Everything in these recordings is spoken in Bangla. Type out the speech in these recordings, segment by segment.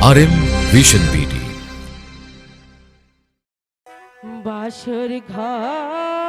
আর এম ভিশন বিডি বাসর ঘর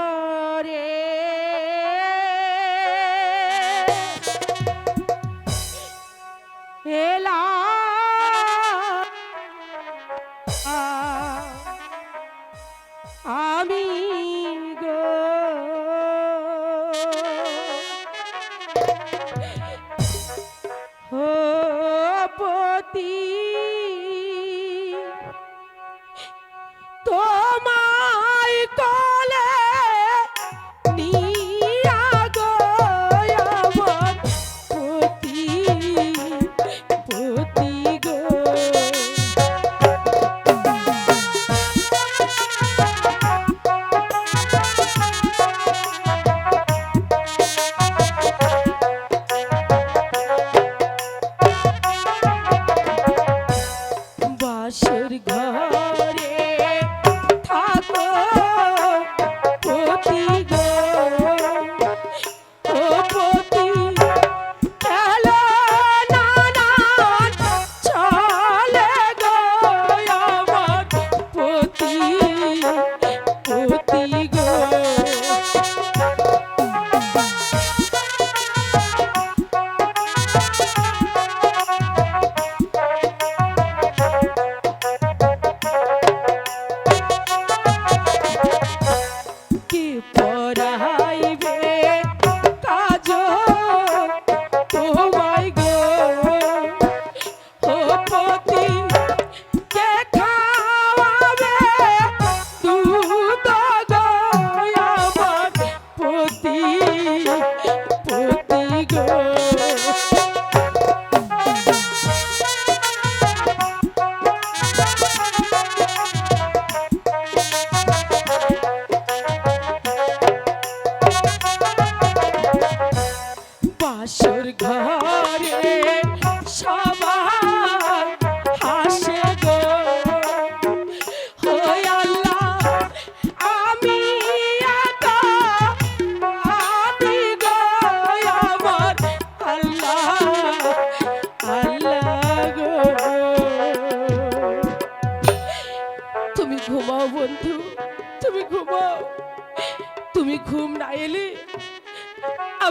রা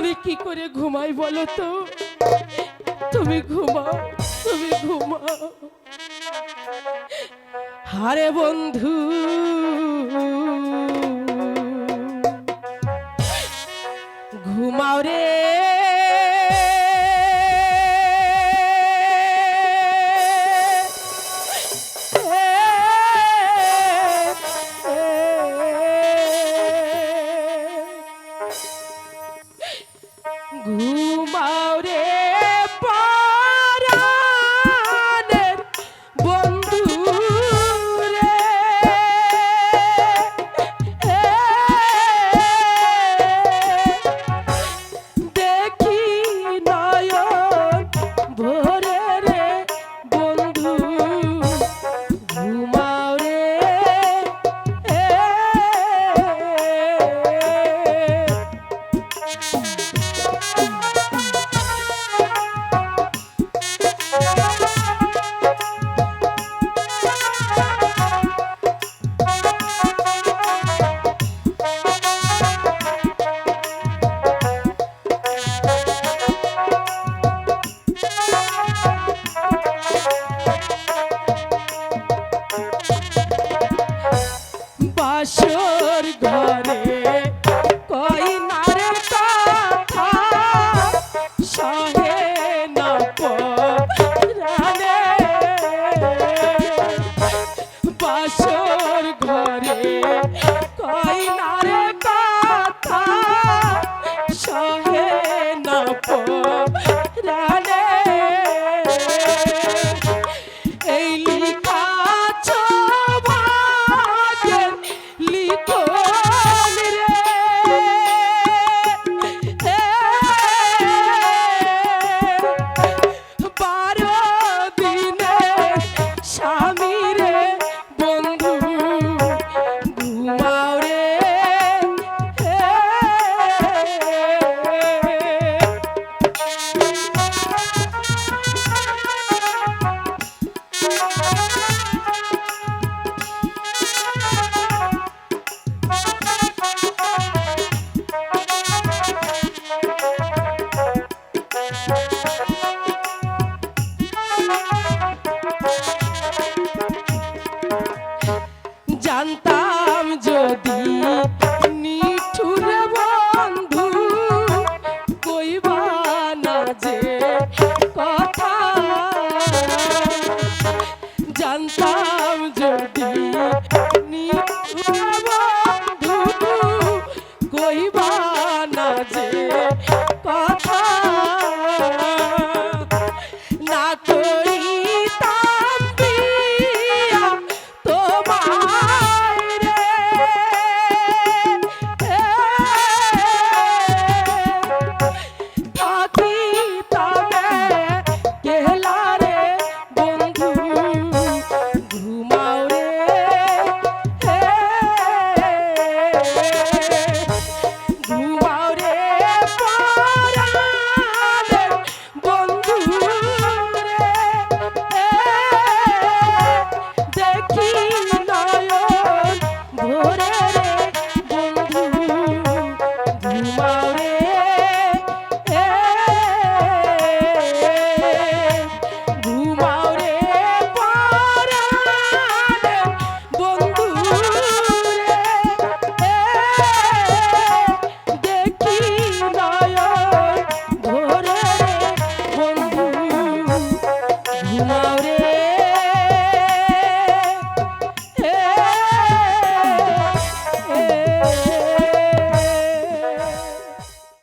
আমি কি করে ঘুমাই বলো তো? তুমি ঘুমাও তুমি ঘুমাও। হারে বন্ধু। ঘুমাও রে। ঘুমাও Hey!